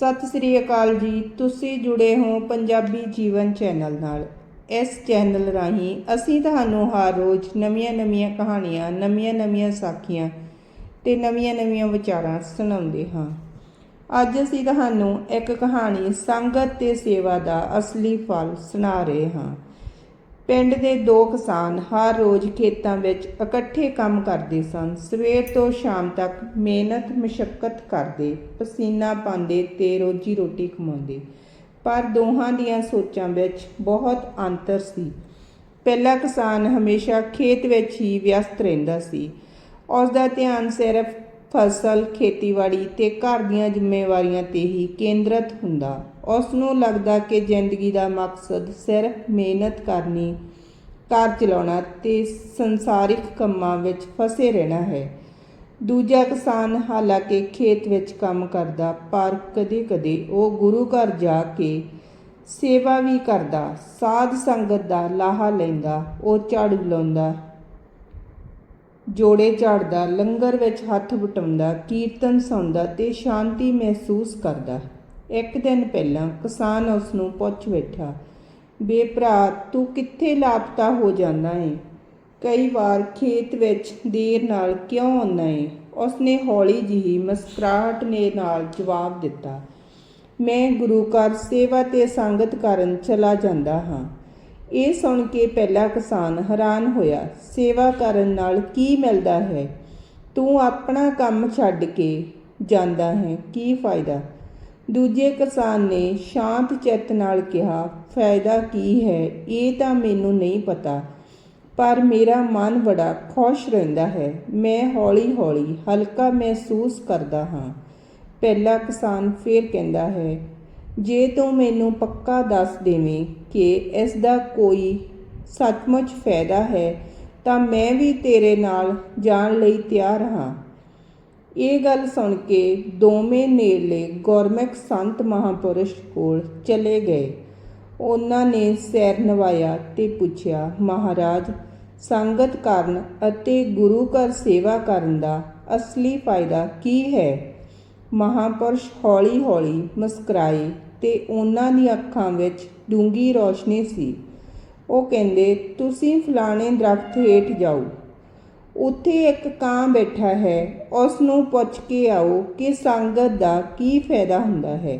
ਸਤਿ ਸ੍ਰੀ ਅਕਾਲ ਜੀ, ਤੁਸੀਂ ਜੁੜੇ ਹੋ ਪੰਜਾਬੀ ਜੀਵਨ ਚੈਨਲ ਨਾਲ। ਇਸ ਚੈਨਲ ਰਾਹੀਂ ਅਸੀਂ ਤੁਹਾਨੂੰ ਹਰ ਰੋਜ਼ ਨਵੀਆਂ-ਨਵੀਆਂ ਕਹਾਣੀਆਂ ਨਵੀਆਂ-ਨਵੀਆਂ ਸਾਖੀਆਂ ਤੇ ਨਵੀਆਂ-ਨਵੀਆਂ ਵਿਚਾਰਾਂ ਸੁਣਾਉਂਦੇ ਹਾਂ। ਅੱਜ ਅਸੀਂ ਤੁਹਾਨੂੰ ਇੱਕ ਕਹਾਣੀ ਸੰਗਤ ਤੇ ਸੇਵਾ ਦਾ ਅਸਲੀ ਫਲ ਸੁਣਾ ਰਹੇ ਹਾਂ। ਪਿੰਡ ਦੇ ਦੋ ਕਿਸਾਨ ਹਰ ਰੋਜ਼ ਖੇਤਾਂ ਵਿੱਚ ਇਕੱਠੇ ਕੰਮ ਕਰਦੇ ਸਨ। ਸਵੇਰ ਤੋਂ ਸ਼ਾਮ ਤੱਕ ਮਿਹਨਤ, ਮਸ਼ੱਕਤ ਕਰਦੇ, ਪਸੀਨਾ ਪਾਉਂਦੇ ਤੇ ਰੋਜੀ ਰੋਟੀ ਕਮਾਉਂਦੇ। ਪਰ ਦੋਹਾਂ ਦੀਆਂ ਸੋਚਾਂ ਵਿੱਚ ਬਹੁਤ ਅੰਤਰ ਸੀ। ਪਹਿਲਾ ਕਿਸਾਨ ਹਮੇਸ਼ਾ ਖੇਤ ਵਿੱਚ ਹੀ ਵਿਅਸਤ ਰਹਿੰਦਾ ਸੀ। ਉਸ ਦਾ ਧਿਆਨ ਸਿਰਫ ਫਸਲ, ਖੇਤੀਬਾੜੀ ਤੇ ਘਰ ਦੀਆਂ ਜ਼ਿੰਮੇਵਾਰੀਆਂ ਤੇ ਹੀ ਕੇਂਦਰਿਤ ਹੁੰਦਾ। ਉਸ ਨੂੰ ਲੱਗਦਾ ਕਿ ਜ਼ਿੰਦਗੀ ਦਾ ਮਕਸਦ ਸਿਰਫ ਮਿਹਨਤ ਕਰਨੀ, ਘਰ ਚਲਾਉਣਾ ਤੇ ਸੰਸਾਰਿਕ ਕੰਮਾਂ ਵਿੱਚ ਫਸੇ ਰਹਿਣਾ ਹੈ। ਦੂਜਾ ਕਿਸਾਨ ਹਾਲਾਂਕਿ ਖੇਤ ਵਿੱਚ ਕੰਮ ਕਰਦਾ, ਪਰ ਕਦੇ-ਕਦੇ ਉਹ ਗੁਰੂ ਘਰ ਜਾ ਕੇ ਸੇਵਾ ਵੀ ਕਰਦਾ, ਸਾਧ ਸੰਗਤ ਦਾ ਲਾਹਾ ਲੈਂਦਾ, ਉਹ ਝਾੜੂ ਲਾਉਂਦਾ, ਜੋੜੇ ਝਾੜਦਾ, ਲੰਗਰ ਵਿੱਚ ਹੱਥ ਵਟਾਉਂਦਾ, ਕੀਰਤਨ ਸੁਣਦਾ ਤੇ ਸ਼ਾਂਤੀ ਮਹਿਸੂਸ ਕਰਦਾ। ਇੱਕ ਦਿਨ ਪਹਿਲਾਂ ਕਿਸਾਨ ਉਸ ਨੂੰ ਪੁੱਛ ਬੈਠਾ, ਬੇ ਭਰਾ, ਤੂੰ ਕਿੱਥੇ ਲਾਪਤਾ ਹੋ ਜਾਂਦਾ ਏ? ਕਈ ਵਾਰ ਖੇਤ ਵਿੱਚ ਦੇਰ ਨਾਲ ਕਿਉਂ ਆਉਂਦਾ ਏ? ਉਸਨੇ ਹੌਲੀ ਜਿਹੀ ਮੁਸਕਰਾਹਟ ਨੇ ਨਾਲ ਜਵਾਬ ਦਿੱਤਾ, ਮੈਂ ਗੁਰੂ ਘਰ ਸੇਵਾ ਤੇ ਸੰਗਤ ਕਰਨ ਚਲਾ ਜਾਂਦਾ ਹਾਂ। ਇਹ ਸੁਣ ਕੇ ਪਹਿਲਾ ਕਿਸਾਨ ਹੈਰਾਨ ਹੋਇਆ, ਸੇਵਾ ਕਰਨ ਨਾਲ ਕੀ ਮਿਲਦਾ ਹੈ? ਤੂੰ ਆਪਣਾ ਕੰਮ ਛੱਡ ਕੇ ਜਾਂਦਾ ਹੈ, ਕੀ ਫਾਇਦਾ? ਦੂਜੇ ਕਿਸਾਨ ਨੇ ਸ਼ਾਂਤ ਚਿੱਤ ਨਾਲ ਕਿਹਾ, ਫਾਇਦਾ ਕੀ ਹੈ? ਇਹ ਤਾਂ ਮੈਨੂੰ ਨਹੀਂ ਪਤਾ, ਪਰ ਮੇਰਾ ਮਨ ਬੜਾ ਖੁਸ਼ ਰਹਿੰਦਾ ਹੈ। ਮੈਂ ਹੌਲੀ-ਹੌਲੀ ਹਲਕਾ ਮਹਿਸੂਸ ਕਰਦਾ ਹਾਂ। ਪਹਿਲਾ ਕਿਸਾਨ ਫੇਰ ਕਹਿੰਦਾ ਹੈ, ਜੇ ਤੂੰ ਮੈਨੂੰ ਪੱਕਾ ਦੱਸ ਦੇਵੇਂ ਕਿ ਇਸ ਦਾ ਕੋਈ ਸੱਚਮੁੱਚ ਫਾਇਦਾ ਹੈ, ਤਾਂ ਮੈਂ ਵੀ ਤੇਰੇ ਨਾਲ ਜਾਣ ਲਈ ਤਿਆਰ ਹਾਂ। ਇਹ ਗੱਲ ਸੁਣ ਕੇ ਦੋਵੇਂ ਨੇੜਲੇ ਗੁਰਮੁਖ ਸੰਤ ਮਹਾਪੁਰਸ਼ ਕੋਲ ਚਲੇ ਗਏ। ਉਹਨਾਂ ਨੇ ਸੈਰ ਨਵਾਇਆ ਤੇ ਪੁੱਛਿਆ, ਮਹਾਰਾਜ, ਸੰਗਤ ਕਰਨ ਅਤੇ ਗੁਰੂ ਘਰ ਸੇਵਾ ਕਰਨ ਦਾ ਅਸਲੀ ਫਾਇਦਾ ਕੀ ਹੈ? ਮਹਾਪੁਰਸ਼ ਹੌਲੀ-ਹੌਲੀ ਮੁਸਕਰਾਏ ਤੇ ਉਹਨਾਂ ਦੀਆਂ ਅੱਖਾਂ ਵਿੱਚ ਡੂੰਗੀ ਰੋਸ਼ਨੀ ਸੀ। ਉਹ ਕਹਿੰਦੇ, ਤੁਸੀਂ ਫਲਾਣੇ ਦਰਖਤ ਹੇਠ ਜਾਓ ਉੱਥੇ ਇੱਕ ਕਾਂ ਬੈਠਾ ਹੈ। ਉਸ ਨੂੰ ਪੁੱਛ ਕੇ ਆਓ ਕਿ ਸੰਗਤ ਦਾ ਕੀ ਫਾਇਦਾ ਹੁੰਦਾ ਹੈ।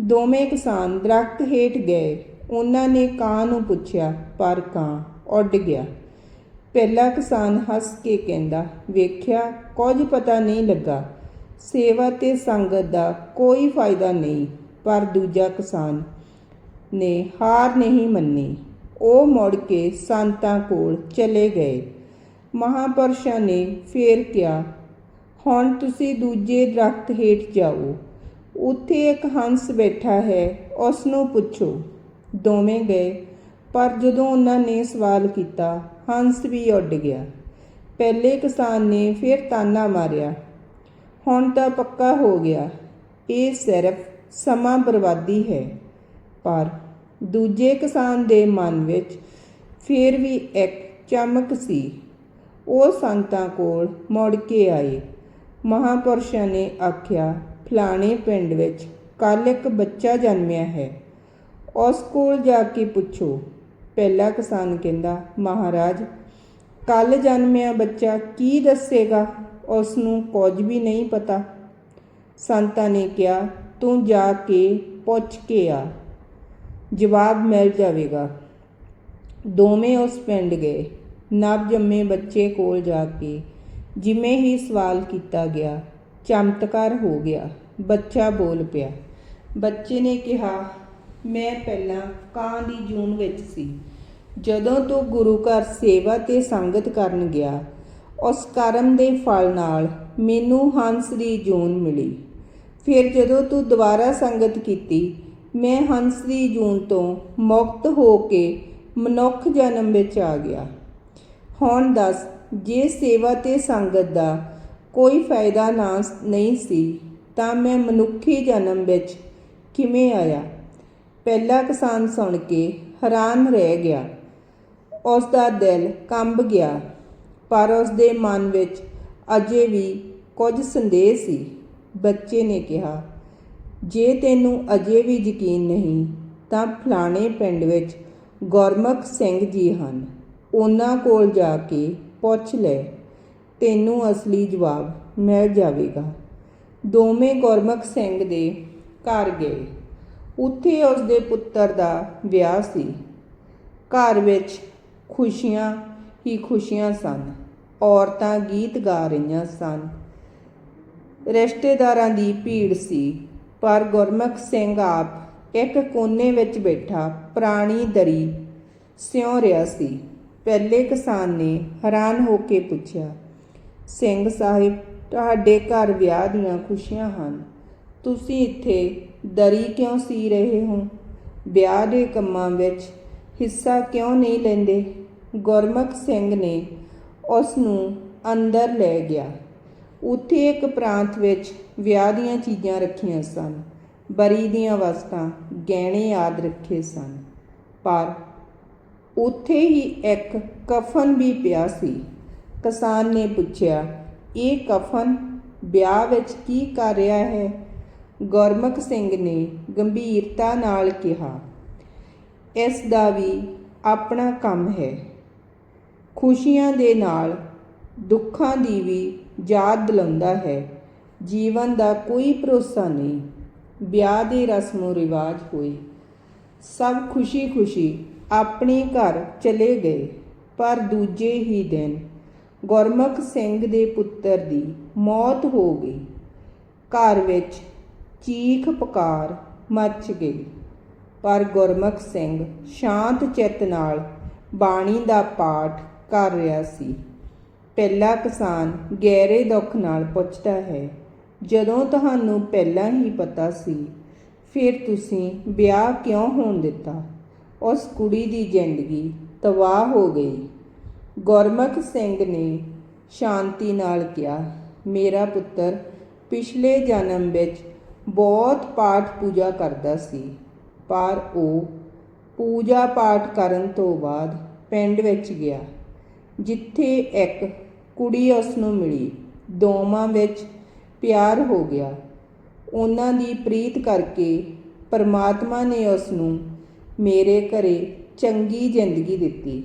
ਦੋਵੇਂ ਕਿਸਾਨ ਦਰਖਤ ਹੇਠ ਗਏ। ਉਹਨਾਂ ਨੇ ਕਾਂ ਨੂੰ ਪੁੱਛਿਆ, ਪਰ ਕਾਂ ਉੱਡ ਗਿਆ। ਪਹਿਲਾ ਕਿਸਾਨ ਹੱਸ ਕੇ ਕਹਿੰਦਾ, ਵੇਖਿਆ, ਕੁਝ ਪਤਾ ਨਹੀਂ ਲੱਗਾ। ਸੇਵਾ ਤੇ ਸੰਗਤ ਦਾ ਕੋਈ ਫਾਇਦਾ ਨਹੀਂ, ਪਰ ਦੂਜਾ ਕਿਸਾਨ ਨੇ ਹਾਰ ਨਹੀਂ ਮੰਨੀ। ਉਹ ਮੁੜ ਕੇ ਸੰਤਾਂ ਕੋਲ ਚਲੇ ਗਏ। ਮਹਾਪੁਰਸ਼ਾਂ ਨੇ ਫੇਰ ਕਿਹਾ, ਹੁਣ ਤੁਸੀਂ ਦੂਜੇ ਦਰਖਤ ਹੇਠ ਜਾਓ। ਉੱਥੇ ਇੱਕ ਹੰਸ ਬੈਠਾ ਹੈ ਉਸ ਨੂੰ ਪੁੱਛੋ। ਦੋਵੇਂ ਗਏ। ਪਰ ਜਦੋਂ ਉਹਨਾਂ ਨੇ ਸਵਾਲ ਕੀਤਾ, ਹੰਸ ਵੀ ਉੱਡ ਗਿਆ। ਪਹਿਲੇ ਕਿਸਾਨ ਨੇ ਫਿਰ ਤਾਨਾ ਮਾਰਿਆ। ਹੁਣ ਤਾਂ ਪੱਕਾ ਹੋ ਗਿਆ। ਇਹ ਸਿਰਫ ਸਮਾਂ ਬਰਬਾਦੀ ਹੈ। ਪਰ ਦੂਜੇ ਕਿਸਾਨ ਦੇ ਮਨ ਵਿੱਚ ਫਿਰ ਵੀ ਇੱਕ ਚਮਕ ਸੀ। ਉਹ ਸੰਤਾਂ ਕੋਲ ਮੁੜ ਕੇ ਆਏ। ਮਹਾਪੁਰਸ਼ਾਂ ਨੇ ਆਖਿਆ, ਫਲਾਣੇ ਪਿੰਡ ਵਿੱਚ ਕੱਲ ਇੱਕ ਬੱਚਾ ਜਨਮਿਆ ਹੈ। ਉਸ ਕੋਲ ਜਾ ਕੇ ਪੁੱਛੋ। ਪਹਿਲਾ ਕਿਸਾਨ ਕਹਿੰਦਾ, ਮਹਾਰਾਜ ਕੱਲ ਜਨਮਿਆ ਬੱਚਾ ਕੀ ਦੱਸੇਗਾ? ਉਸ ਨੂੰ ਕੁਝ ਵੀ ਨਹੀਂ ਪਤਾ। ਸੰਤਾਂ ਨੇ ਕਿਹਾ, ਤੂੰ ਜਾ ਕੇ ਪੁੱਛ ਕੇ ਆ। ਜਵਾਬ ਮਿਲ ਜਾਵੇਗਾ। ਦੋਵੇਂ ਉਸ ਪਿੰਡ ਗਏ। ਨਵ ਜੰਮੇ ਬੱਚੇ ਕੋਲ ਜਾ ਕੇ ਜਿਵੇਂ ਹੀ ਸਵਾਲ ਕੀਤਾ ਗਿਆ, ਚਮਤਕਾਰ ਹੋ ਗਿਆ। ਬੱਚਾ ਬੋਲ ਪਿਆ, ਬੱਚੇ ਨੇ ਕਿਹਾ, ਮੈਂ ਪਹਿਲਾਂ ਕਾਂ ਦੀ ਜੂਨ ਵਿੱਚ ਸੀ। ਜਦੋਂ ਤੋਂ ਗੁਰੂ ਘਰ ਸੇਵਾ ਤੇ ਸੰਗਤ ਕਰਨ ਗਿਆ, ਉਸ ਕਰਮ ਦੇ ਫਲ ਨਾਲ ਮੈਨੂੰ ਹੰਸ ਦੀ ਜੂਨ ਮਿਲੀ। ਫਿਰ ਜਦੋਂ ਤੂੰ ਦੁਬਾਰਾ ਸੰਗਤ ਕੀਤੀ, ਮੈਂ ਹੰਸ ਦੀ ਜੂਨ ਤੋਂ ਮੁਕਤ ਹੋ ਕੇ ਮਨੁੱਖ ਜਨਮ ਵਿੱਚ ਆ ਗਿਆ। ਹੁਣ ਦੱਸ, ਜੇ ਸੇਵਾ ਤੇ ਸੰਗਤ ਦਾ ਕੋਈ ਫਾਇਦਾ ਨਾ ਨਹੀਂ ਸੀ, ਤਾਂ ਮੈਂ ਮਨੁੱਖੀ ਜਨਮ ਵਿੱਚ ਕਿਵੇਂ ਆਇਆ? ਪਹਿਲਾ ਕਿਸਾਨ ਸੁਣ ਕੇ ਹੈਰਾਨ ਰਹਿ ਗਿਆ। ਉਸ ਦਾ ਦਿਲ ਕੰਬ ਗਿਆ, ਪਰ ਉਸ ਦੇ ਮਨ ਵਿੱਚ ਅਜੇ ਵੀ ਕੁਝ ਸੰਦੇਹ ਸੀ। ਬੱਚੇ ਨੇ ਕਿਹਾ, ਜੇ ਤੈਨੂੰ ਅਜੇ ਵੀ ਯਕੀਨ ਨਹੀਂ, ਤਾਂ ਫਲਾਣੇ ਪਿੰਡ ਵਿੱਚ ਗੁਰਮੁਖ ਸਿੰਘ ਜੀ ਹਨ। ਉਹਨਾਂ ਕੋਲ ਜਾ ਕੇ ਪੁੱਛ ਲੈ, ਤੈਨੂੰ ਅਸਲੀ ਜਵਾਬ ਮਿਲ ਜਾਵੇਗਾ। ਦੋਵੇਂ ਗੁਰਮੁਖ ਸਿੰਘ ਦੇ ਘਰ ਗਏ। ਉੱਥੇ ਉਸ ਦੇ ਪੁੱਤਰ ਦਾ ਵਿਆਹ ਸੀ। ਘਰ ਵਿੱਚ ਖੁਸ਼ੀਆਂ ਹੀ ਖੁਸ਼ੀਆਂ ਸਨ, ਔਰਤਾਂ ਗੀਤ ਗਾ ਰਹੀਆਂ ਸਨ। ਰਿਸ਼ਤੇਦਾਰਾਂ ਦੀ ਭੀੜ ਸੀ, ਪਰ ਗੁਰਮੁਖ ਸਿੰਘ ਆਪ ਇੱਕ ਕੋਨੇ ਵਿੱਚ ਬੈਠਾ ਪੁਰਾਣੀ ਦਰੀ ਸਿਉਂ ਰਿਹਾ ਸੀ। ਪਹਿਲੇ ਕਿਸਾਨ ਨੇ ਹੈਰਾਨ ਹੋ ਕੇ ਪੁੱਛਿਆ, ਸਿੰਘ ਸਾਹਿਬ, ਤੁਹਾਡੇ ਘਰ ਵਿਆਹ ਦੀਆਂ ਖੁਸ਼ੀਆਂ ਹਨ। ਤੁਸੀਂ ਇੱਥੇ ਦਰੀ ਕਿਉਂ ਸੀ ਰਹੇ ਹੋ? ਵਿਆਹ ਦੇ ਕੰਮਾਂ ਵਿੱਚ ਹਿੱਸਾ ਕਿਉਂ ਨਹੀਂ ਲੈਂਦੇ? ਗੁਰਮੁਖ ਸਿੰਘ ਨੇ ਉਸ ਨੂੰ ਅੰਦਰ ਲੈ ਗਿਆ। ਉੱਥੇ ਇੱਕ ਪ੍ਰਾਂਤ ਵਿੱਚ ਵਿਆਹ ਦੀਆਂ ਚੀਜ਼ਾਂ ਰੱਖੀਆਂ ਸਨ। ਬਰੀ ਦੀਆਂ ਵਸਤਾਂ ਗਹਿਣੇ ਯਾਦ ਰੱਖੇ ਸਨ। ਪਰ ਉੱਥੇ ਹੀ ਇੱਕ ਕਫਨ ਵੀ ਪਿਆ ਸੀ। ਕਿਸਾਨ ਨੇ ਪੁੱਛਿਆ, ਇਹ ਕਫਨ ਵਿਆਹ ਵਿੱਚ ਕੀ ਕਰ ਰਿਹਾ ਹੈ? ਗੁਰਮੁਖ ਸਿੰਘ ਨੇ ਗੰਭੀਰਤਾ ਨਾਲ ਕਿਹਾ, ਇਸ ਦਾ ਵੀ ਆਪਣਾ ਕੰਮ ਹੈ। ਖੁਸ਼ੀਆਂ ਦੇ ਨਾਲ ਦੁੱਖਾਂ ਦੀ ਵੀ ਯਾਦ ਦਿਲਾਉਂਦਾ ਹੈ। ਜੀਵਨ ਦਾ ਕੋਈ ਭਰੋਸਾ ਨਹੀਂ। ਵਿਆਹ ਦੇ ਰਸਮੋ ਰਿਵਾਜ ਹੋਏ। ਸਭ ਖੁਸ਼ੀ-ਖੁਸ਼ੀ ਆਪਣੇ ਘਰ ਚਲੇ ਗਏ, ਪਰ ਦੂਜੇ ਹੀ ਦਿਨ ਗੁਰਮੁਖ ਸਿੰਘ ਦੇ ਪੁੱਤਰ ਦੀ ਮੌਤ ਹੋ ਗਈ। ਘਰ ਵਿੱਚ ਚੀਖ ਪੁਕਾਰ ਮਚ ਗਈ, ਪਰ ਗੁਰਮੁਖ ਸਿੰਘ ਸ਼ਾਂਤ ਚਿੱਤ ਨਾਲ ਬਾਣੀ ਦਾ ਪਾਠ ਕਰ ਰਿਹਾ ਸੀ। ਪਹਿਲਾ ਕਿਸਾਨ ਗਹਿਰੇ ਦੁੱਖ ਨਾਲ ਪੁੱਛਦਾ ਹੈ, ਜਦੋਂ ਤੁਹਾਨੂੰ ਪਹਿਲਾਂ ਹੀ ਪਤਾ ਸੀ, ਫਿਰ ਤੁਸੀਂ ਵਿਆਹ ਕਿਉਂ ਹੋਣ ਦਿੱਤਾ? ਉਸ ਕੁੜੀ ਦੀ ਜ਼ਿੰਦਗੀ ਤਬਾਹ ਹੋ ਗਈ। ਗੁਰਮੁਖ ਸਿੰਘ ਨੇ ਸ਼ਾਂਤੀ ਨਾਲ ਕਿਹਾ, ਮੇਰਾ ਪੁੱਤਰ ਪਿਛਲੇ ਜਨਮ ਵਿੱਚ ਬਹੁਤ ਪਾਠ ਪੂਜਾ ਕਰਦਾ ਸੀ, ਪਰ ਉਹ ਪੂਜਾ ਪਾਠ ਕਰਨ ਤੋਂ ਬਾਅਦ ਪਿੰਡ ਵਿੱਚ ਗਿਆ, ਜਿੱਥੇ ਇੱਕ ਕੁੜੀ ਉਸ ਨੂੰ ਮਿਲੀ। ਦੋਵਾਂ ਵਿੱਚ ਪਿਆਰ ਹੋ ਗਿਆ। ਉਹਨਾਂ ਦੀ ਪ੍ਰੀਤ ਕਰਕੇ ਪਰਮਾਤਮਾ ਨੇ ਉਸ ਨੂੰ ਮੇਰੇ ਘਰੇ ਚੰਗੀ ਜ਼ਿੰਦਗੀ ਦਿੱਤੀ।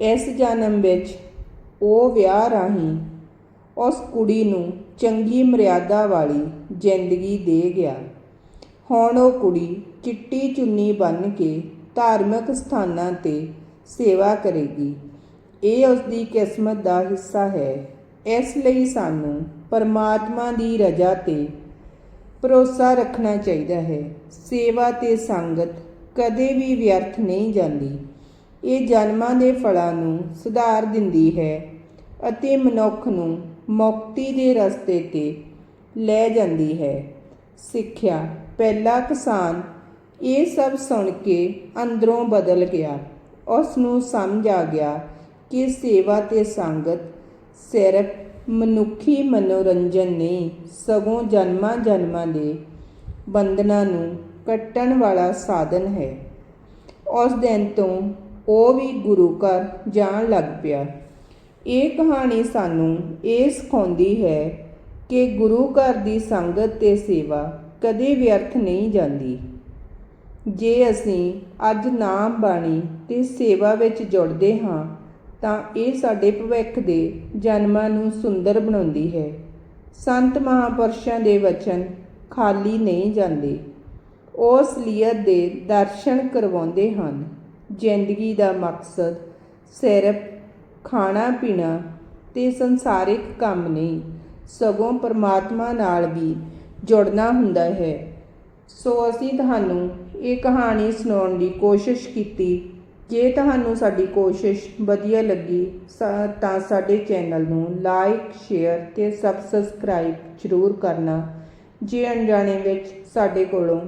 ਇਸ ਜਨਮ ਵਿੱਚ ਉਹ ਵਿਆਹ ਰਾਹੀਂ ਉਸ ਕੁੜੀ ਨੂੰ ਚੰਗੀ ਮਰਿਆਦਾ ਵਾਲੀ ਜ਼ਿੰਦਗੀ ਦੇ ਗਿਆ। ਹੁਣ ਉਹ ਕੁੜੀ ਚਿੱਟੀ ਚੁੰਨੀ ਬੰਨ੍ਹ ਕੇ ਧਾਰਮਿਕ ਸਥਾਨਾਂ ਤੇ ਸੇਵਾ ਕਰੇਗੀ। ਇਹ ਉਸ ਦੀ ਕਿਸਮਤ ਦਾ ਹਿੱਸਾ ਹੈ। ਇਸ ਲਈ ਸਾਨੂੰ ਪਰਮਾਤਮਾ ਦੀ ਰਜ਼ਾ ਤੇ ਭਰੋਸਾ ਰੱਖਣਾ ਚਾਹੀਦਾ ਹੈ। ਸੇਵਾ ਤੇ ਸੰਗਤ ਕਦੇ ਵੀ ਵਿਅਰਥ ਨਹੀਂ ਜਾਂਦੀ। ਇਹ ਜਨਮਾਂ ਦੇ ਫਲਾਂ ਨੂੰ ਸੁਧਾਰ ਦਿੰਦੀ ਹੈ ਅਤੇ ਮਨੁੱਖ ਨੂੰ ਮੁਕਤੀ ਦੇ ਰਸਤੇ ਤੇ ਲੈ ਜਾਂਦੀ ਹੈ। ਸਿੱਖਿਆ, ਪਹਿਲਾ ਕਿਸਾਨ, ਇਹ ਸਭ ਸੁਣ ਕੇ ਅੰਦਰੋਂ ਬਦਲ ਗਿਆ। ਉਸ ਨੂੰ ਸਮਝ ਆ ਗਿਆ ਕਿ ਸੇਵਾ ਤੇ ਸੰਗਤ ਸਿਰਫ ਮਨੁੱਖੀ ਮਨੋਰੰਜਨ ਨਹੀਂ, ਸਗੋਂ ਜਨਮਾਂ ਜਨਮਾਂ ਦੇ ਬੰਧਨਾਂ ਨੂੰ ਕੱਟਣ ਵਾਲਾ ਸਾਧਨ ਹੈ। ਉਸ ਦਿਨ ਤੋਂ ਉਹ ਵੀ ਗੁਰੂ ਘਰ ਜਾਣ ਲੱਗ ਪਿਆ। ਇਹ ਕਹਾਣੀ ਸਾਨੂੰ ਇਹ ਸਿਖਾਉਂਦੀ ਹੈ ਕਿ ਗੁਰੂ ਘਰ ਦੀ ਸੰਗਤ ਤੇ ਸੇਵਾ ਕਦੇ ਵਿਅਰਥ ਨਹੀਂ ਜਾਂਦੀ। ਜੇ ਅਸੀਂ ਅੱਜ ਨਾਮ ਬਾਣੀ ਤੇ ਸੇਵਾ ਵਿੱਚ ਜੁੜਦੇ ਹਾਂ, ਤਾਂ ਇਹ ਸਾਡੇ ਭਵਿੱਖ ਦੇ ਜਨਮਾਂ ਨੂੰ ਸੁੰਦਰ ਬਣਾਉਂਦੀ ਹੈ। ਸੰਤ ਮਹਾਪੁਰਸ਼ਾਂ ਦੇ ਵਚਨ ਖਾਲੀ ਨਹੀਂ ਜਾਂਦੇ। ਉਹ ਅਸਲੀਅਤ ਦੇ ਦਰਸ਼ਨ ਕਰਵਾਉਂਦੇ ਹਨ। ਜ਼ਿੰਦਗੀ ਦਾ ਮਕਸਦ ਸਿਰਫ ਖਾਣਾ ਪੀਣਾ ਤੇ ਸੰਸਾਰਿਕ ਕੰਮ ਨਹੀਂ, ਸਗੋਂ ਪਰਮਾਤਮਾ ਨਾਲ ਵੀ ਜੁੜਨਾ ਹੁੰਦਾ ਹੈ। ਸੋ ਅਸੀਂ ਤੁਹਾਨੂੰ ਇਹ ਕਹਾਣੀ ਸੁਣਾਉਣ ਦੀ ਕੋਸ਼ਿਸ਼ ਕੀਤੀ। ਜੇ ਤੁਹਾਨੂੰ ਸਾਡੀ ਕੋਸ਼ਿਸ਼ ਵਧੀਆ ਲੱਗੀ ਤਾਂ ਸਾਡੇ ਚੈਨਲ ਨੂੰ ਲਾਈਕ, ਸ਼ੇਅਰ ਤੇ ਸਬਸਕ੍ਰਾਈਬ ਜ਼ਰੂਰ ਕਰਨਾ। ਜੇ ਅਣਜਾਣੇ ਵਿੱਚ ਸਾਡੇ ਕੋਲੋਂ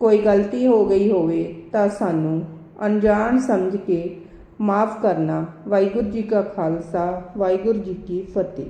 ਕੋਈ ਗਲਤੀ ਹੋ ਗਈ ਹੋਵੇ ਤਾਂ ਸਾਨੂੰ ਅਣਜਾਣ ਸਮਝ ਕੇ ਮਾਫ ਕਰਨਾ। ਵਾਹਿਗੁਰੂ ਜੀ ਕਾ ਖਾਲਸਾ, ਵਾਹਿਗੁਰੂ ਜੀ ਕੀ ਫਤਿਹ।